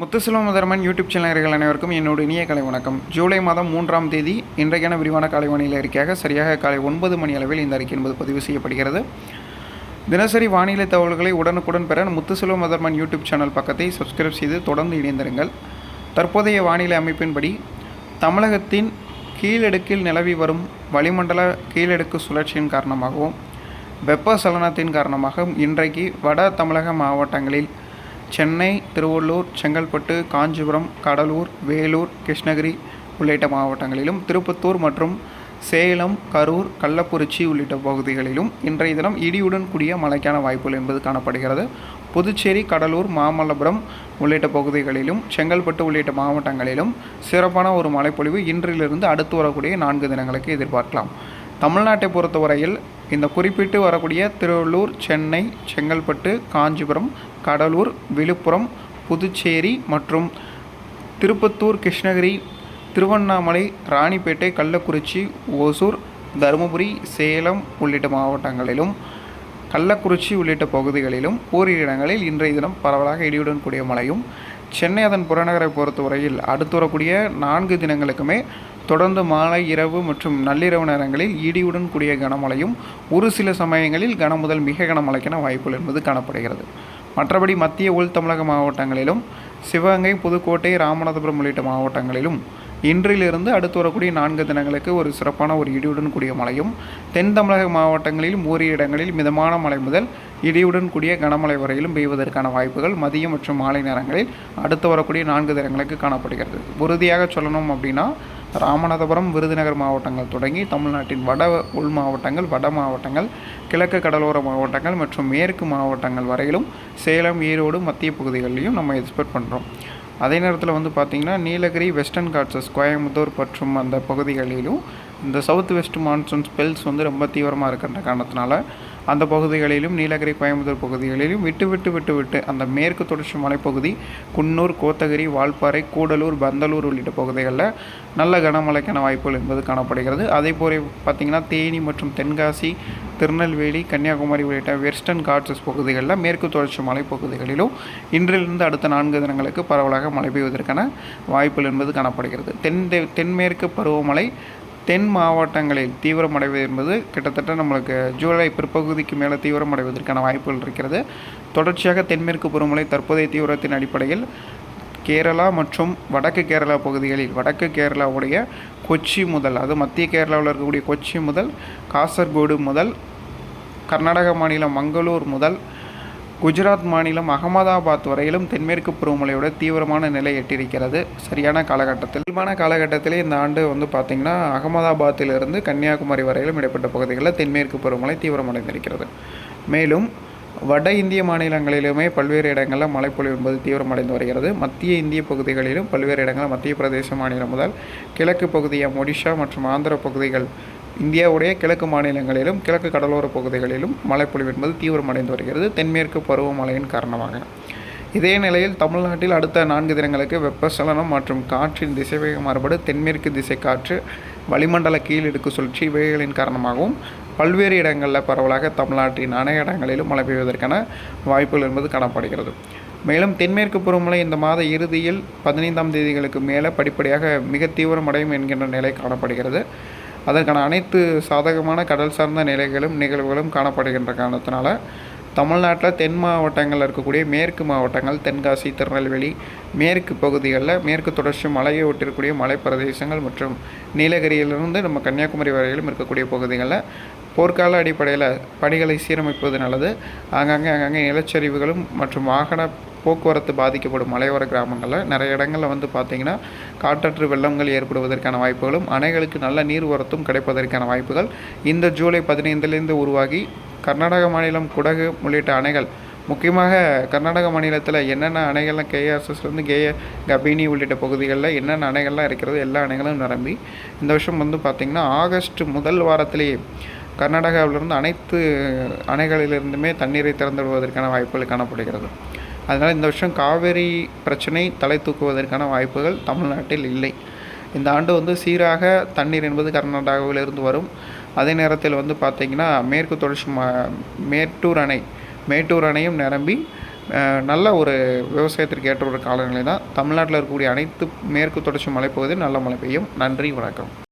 Muthuselvam Mutharman YouTube சேனல்கள் அனைவருக்கும் என்னோட இனிய கலை வணக்கம். ஜூலை மாதம் மூன்றாம் தேதி இன்றைக்கான விரிவான காலை வானிலை அறிக்கையாக சரியாக காலை ஒன்பது மணி அளவில் இந்த அறிக்கை என்பது பதிவு செய்யப்படுகிறது. தினசரி வானிலை தகவல்களை உடனுக்குடன் பெற முத்துசிலம் முதர்மன் யூடியூப் சேனல் பக்கத்தை சப்ஸ்கிரைப் செய்து தொடர்ந்து இணைந்திருங்கள். தற்போதைய வானிலை அமைப்பின்படி தமிழகத்தின் கீழடுக்கில் நிலவி வரும் வளிமண்டல கீழடுக்கு சுழற்சியின் காரணமாகவும் வெப்பசலனத்தின் காரணமாக இன்றைக்கு வட தமிழக மாவட்டங்களில் சென்னை திருவள்ளூர் செங்கல்பட்டு காஞ்சிபுரம் கடலூர் வேலூர் கிருஷ்ணகிரி உள்ளிட்ட மாவட்டங்களிலும் திருப்பத்தூர் மற்றும் சேலம் கரூர் கள்ளக்குறிச்சி உள்ளிட்ட பகுதிகளிலும் இன்றைய தினம் இடியுடன் கூடிய மழைக்கான வாய்ப்புகள் என்பது காணப்படுகிறது. புதுச்சேரி கடலூர் மாமல்லபுரம் உள்ளிட்ட பகுதிகளிலும் செங்கல்பட்டு உள்ளிட்ட மாவட்டங்களிலும் சிறப்பான ஒரு மழைப்பொழிவு இன்றிலிருந்து அடுத்து வரக்கூடிய நான்கு தினங்களுக்கு எதிர்பார்க்கலாம். தமிழ்நாட்டை பொறுத்தவரையில் இந்த குறிப்பிட்டு வரக்கூடிய திருவள்ளூர் சென்னை செங்கல்பட்டு காஞ்சிபுரம் கடலூர் விழுப்புரம் புதுச்சேரி மற்றும் திருப்பத்தூர் கிருஷ்ணகிரி திருவண்ணாமலை ராணிப்பேட்டை கள்ளக்குறிச்சி ஓசூர் தருமபுரி சேலம் உள்ளிட்ட மாவட்டங்களிலும் கள்ளக்குறிச்சி உள்ளிட்ட பகுதிகளிலும் ஓரிரு இடங்களில் இன்றைய தினம் பரவலாக இடியுடன் கூடிய மழையும் சென்னை அதன் புறநகரை பொறுத்தவரையில் அடுத்து வரக்கூடிய நான்கு தினங்களுக்குமே தொடர்ந்து மாலை இரவு மற்றும் நள்ளிரவு நேரங்களில் இடியுடன் கூடிய கனமழையும் ஒரு சில சமயங்களில் கனமுதல் மிக கனமழைக்கான வாய்ப்புகள் என்பது காணப்படுகிறது. மற்றபடி மத்திய உள் தமிழக மாவட்டங்களிலும் சிவகங்கை புதுக்கோட்டை ராமநாதபுரம் உள்ளிட்ட மாவட்டங்களிலும் இன்றிலிருந்து அடுத்து வரக்கூடிய நான்கு தினங்களுக்கு ஒரு சிறப்பான ஒரு இடியுடன் கூடிய மழையும் தென் தமிழக மாவட்டங்களில் ஓரிரு இடங்களில் மிதமான மழை முதல் இடியுடன் கூடிய கனமழை வரையிலும் பெய்வதற்கான வாய்ப்புகள் மதியம் மற்றும் மாலை நேரங்களில் அடுத்து வரக்கூடிய நான்கு தினங்களுக்கு காணப்படுகிறது. உறுதியாக சொல்லணும் அப்படின்னா ராமநாதபுரம் விருதுநகர் மாவட்டங்கள் தொடங்கி தமிழ்நாட்டின் வட உள் மாவட்டங்கள் வட மாவட்டங்கள் கிழக்கு கடலோர மாவட்டங்கள் மற்றும் மேற்கு மாவட்டங்கள் வரையிலும் சேலம் ஈரோடு மத்திய பகுதிகளிலையும் நம்ம எக்ஸ்பெக்ட் பண்ணுறோம் அதே நேரத்தில் வந்து பார்த்திங்கன்னா நீலகிரி வெஸ்டர்ன் காட்ஸஸ் கோயம்புத்தூர் மற்றும் அந்த பகுதிகளிலும் இந்த சவுத் வெஸ்ட் மான்சூன் ஸ்பெல்ஸ் வந்து ரொம்ப தீவிரமாக இருக்கின்ற காரணத்தினால அந்த பகுதிகளிலும் நீலகிரி கோயம்புத்தூர் பகுதிகளிலும் விட்டு விட்டு விட்டு விட்டு அந்த மேற்கு தொடர்ச்சி மலைப்பகுதி குன்னூர் கோத்தகிரி வால்பாறை கூடலூர் பந்தலூர் உள்ளிட்ட பகுதிகளில் நல்ல கனமழைக்கான வாய்ப்புகள் என்பது காணப்படுகிறது. அதே போல பார்த்திங்கன்னா தேனி மற்றும் தென்காசி திருநெல்வேலி கன்னியாகுமரி உள்ளிட்ட வெஸ்டர்ன் காட்ஸஸ் பகுதிகளில் மேற்கு தொடர்ச்சி மலைப்பகுதிகளிலும் இன்றிலிருந்து அடுத்த நான்கு தினங்களுக்கு பரவலாக மழை பெய்வதற்கான வாய்ப்புகள் என்பது காணப்படுகிறது. தென் தென்மேற்கு பருவமழை தென் மாவட்டங்களில் தீவிரமடைவது என்பது கிட்டத்தட்ட நம்மளுக்கு ஜூலை பிற்பகுதிக்கு மேலே தீவிரமடைவதற்கான வாய்ப்புகள் இருக்கிறது. தொடர்ச்சியாக தென்மேற்கு பருவமழை தற்போதைய தீவிரத்தின் அடிப்படையில் கேரளா மற்றும் வடக்கு கேரளா பகுதிகளில் வடக்கு கேரளாவுடைய கொச்சி முதல் அது மத்திய கேரளாவில் இருக்கக்கூடிய கொச்சி முதல் காசர்கோடு முதல் கர்நாடக மாநிலம் மங்களூர் முதல் குஜராத் மாநிலம் அகமதாபாத் வரையிலும் தென்மேற்கு பருவமழையோட தீவிரமான நிலை எட்டியிருக்கிறது. சரியான காலகட்டத்தில் இயல்பான காலகட்டத்திலே இந்த ஆண்டு வந்து பார்த்திங்கன்னா அகமதாபாத்திலிருந்து கன்னியாகுமரி வரையிலும் இடைப்பட்ட பகுதிகளில் தென்மேற்கு பருவமழை தீவிரமடைந்திருக்கிறது. மேலும் வட இந்திய மாநிலங்களிலுமே பல்வேறு இடங்களில் மழைப்பொழிவு என்பது தீவிரமடைந்து வருகிறது. மத்திய இந்திய பகுதிகளிலும் பல்வேறு இடங்களில் மத்திய பிரதேச மாநிலம் முதல் கிழக்கு பகுதியாக ஒடிஷா மற்றும் ஆந்திர பகுதிகள் இந்தியாவுடைய கிழக்கு மாநிலங்களிலும் கிழக்கு கடலோர பகுதிகளிலும் மழைப்பொழிவு என்பது தீவிரமடைந்து வருகிறது. தென்மேற்கு பருவமழையின் காரணமாக. இதே நிலையில் தமிழ்நாட்டில் அடுத்த நான்கு தினங்களுக்கு வெப்பசலனம் மற்றும் காற்றின் திசைவேக மாறுபாடு தென்மேற்கு திசை காற்று வளிமண்டல கீழிடுக்கு சுழற்சி இவைகளின் காரணமாகவும் பல்வேறு இடங்களில் பரவலாக தமிழ்நாட்டின் அனைத்து இடங்களிலும் மழை பெய்வதற்கான வாய்ப்புகள் என்பது காணப்படுகிறது. மேலும் தென்மேற்கு பருவமழை இந்த மாத இறுதியில் பதினைந்தாம் தேதிகளுக்கு மேலே படிப்படியாக மிக தீவிரமடையும் என்கின்ற நிலை காணப்படுகிறது. அதற்கான அனைத்து சாதகமான கடல் சார்ந்த நிலைகளும் நிகழ்வுகளும் காணப்படுகின்ற காரணத்தினால தமிழ்நாட்டில் தென் மாவட்டங்களில் இருக்கக்கூடிய மேற்கு மாவட்டங்கள் தென்காசி திருநெல்வேலி மேற்கு பகுதிகளில் மேற்கு தொடர்ச்சி மலையை ஒட்டிருக்கக்கூடிய மலைப்பிரதேசங்கள் மற்றும் நீலகிரியிலிருந்து நம்ம கன்னியாகுமரி வரையிலும் இருக்கக்கூடிய பகுதிகளில் போர்க்கால அடிப்படையில் பணிகளை சீரமைப்பது நல்லது. ஆங்காங்கே அங்கங்கே நிலச்சரிவுகளும் மற்றும் வாகன போக்குவரத்து பாதிக்கப்படும் மலையோர கிராமங்களில் நிறைய இடங்களில் வந்து பார்த்திங்கன்னா காற்றற்று வெள்ளங்கள் ஏற்படுவதற்கான வாய்ப்புகளும் அணைகளுக்கு நல்ல நீர் உரத்தும் கிடைப்பதற்கான வாய்ப்புகள். இந்த ஜூலை பதினைந்திலிருந்து உருவாகி கர்நாடக மாநிலம் குடகு உள்ளிட்ட அணைகள். முக்கியமாக கர்நாடக மாநிலத்தில் என்னென்ன அணைகள்லாம் கேஆர்எஸ்எஸ்லேருந்து கேய கபினி உள்ளிட்ட பகுதிகளில் என்னென்ன அணைகள்லாம் இருக்கிறது எல்லா அணைகளும் நிரம்பி இந்த வருஷம் வந்து பார்த்திங்கன்னா ஆகஸ்ட் முதல் வாரத்திலேயே கர்நாடகாவிலிருந்து அனைத்து அணைகளிலிருந்துமே தண்ணீரை திறந்து விடுவதற்கான வாய்ப்புகள் காணப்படுகிறது. அதனால் இந்த வருஷம் காவேரி பிரச்சனை தலை தூக்குவதற்கான வாய்ப்புகள் தமிழ்நாட்டில் இல்லை. இந்த ஆண்டு வந்து சீராக தண்ணீர் என்பது கர்நாடகாவிலிருந்து வரும். அதே நேரத்தில் வந்து பார்த்திங்கன்னா மேற்கு தொடர்ச்சி ம மேட்டூர் அணை மேட்டூர் அணையும் நிரம்பி நல்ல ஒரு விவசாயத்திற்கு ஏற்ற ஒரு காலநிலை தான். தமிழ்நாட்டில் இருக்கக்கூடிய அனைத்து மேற்கு தொடர்ச்சி மலைப்பகுதியில் நல்ல மழை பெய்யும். நன்றி வணக்கம்.